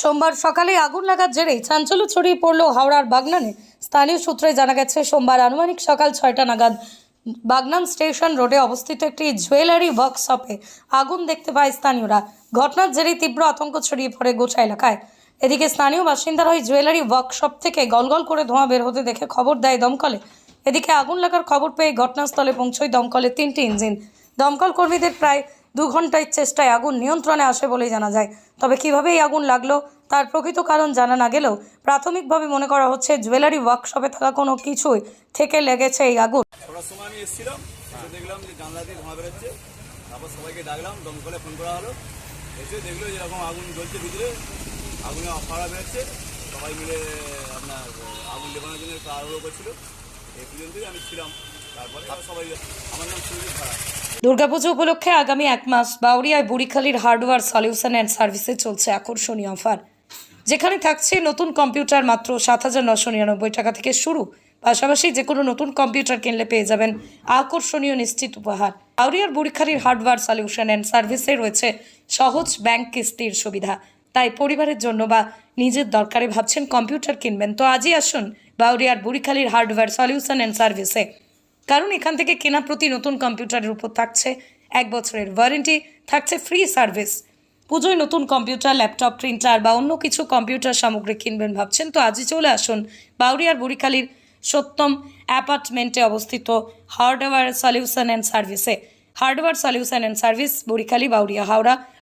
সোমবার সকালে আগুন লাগার জেরে চাঞ্চল্য ছড়িয়ে পড়ল হাওড়ার বাগনানে। স্থানীয় সূত্রে জানা গেছে, সোমবার আনুমানিক সকাল ছয়টা নাগাদ বাগনান স্টেশন রোডে অবস্থিত একটি জুয়েলারি ওয়ার্কশপে আগুন দেখতে পায় স্থানীয়রা। ঘটনার জেরে তীব্র আতঙ্ক ছড়িয়ে পড়ে গোছা এলাকায়। এদিকে স্থানীয় বাসিন্দারা ওই জুয়েলারি ওয়ার্কশপ থেকে গলগল করে ধোঁয়া বের হতে দেখে খবর দেয় দমকলে। এদিকে আগুন লাগার খবর পেয়ে ঘটনাস্থলে পৌঁছয় দমকলের তিনটি ইঞ্জিন। দমকল কর্মীদের প্রায় দু ঘণ্টার চেষ্টায় আগুন নিয়ন্ত্রণে আসে বলেই জানা যায়। তবে কীভাবে এই আগুন লাগল, তার প্রকৃত কারণ জানা না গেলেও প্রাথমিকভাবে মনে করা হচ্ছে জুয়েলারি ওয়ার্কশপে থাকা কোনো কিছুই থেকে লেগেছে এই আগুন। সবাই মিলে আপনার, আগুন লেবানোর জন্য করছিল। এই পর্যন্তই আমি ছিলাম। দুর্গাপুজো উপলক্ষে আগামী এক মাস বাউরিয়ায় বুড়িখালির হার্ডওয়্যার সলিউশন অ্যান্ড সার্ভিসে চলছে আকর্ষণীয় অফার। যেখানে থাকছে নতুন কম্পিউটার মাত্র সাত হাজার নশো নিরানব্বই টাকা থেকে শুরু। পাশাপাশি যে কোনো নতুন কম্পিউটার কিনলে পেয়ে যাবেন আকর্ষণীয় নিশ্চিত উপহার। বাউরিয়ার বুড়িখালির হার্ডওয়্যার সলিউশন অ্যান্ড সার্ভিসে রয়েছে সহজ ব্যাংক কিস্তির সুবিধা। তাই পরিবারের জন্য বা নিজের দরকারে ভাবছেন কম্পিউটার কিনবেন। তো আজই আসুন বাউরিয়ার বুড়িখালির হার্ডওয়্যার সলিউশন অ্যান্ড সার্ভিসে। কারণ এখান থেকে কেনা প্রতি নতুন কম্পিউটারের উপর থাকছে এক বছরের ওয়ারেন্টি থাকছে ফ্রি সার্ভিস পুজোয় নতুন কম্পিউটার ল্যাপটপ প্রিন্টার বা অন্য কিছু কম্পিউটার সামগ্রী কিনবেন ভাবছেন তো আজই চলে আসুন বাউরিয়ার বুড়িখালির সত্যম অ্যাপার্টমেন্টে অবস্থিত হার্ডওয়্যার সলিউশন অ্যান্ড সার্ভিসে hardware solution and service Burikhali Bauria, Howrah.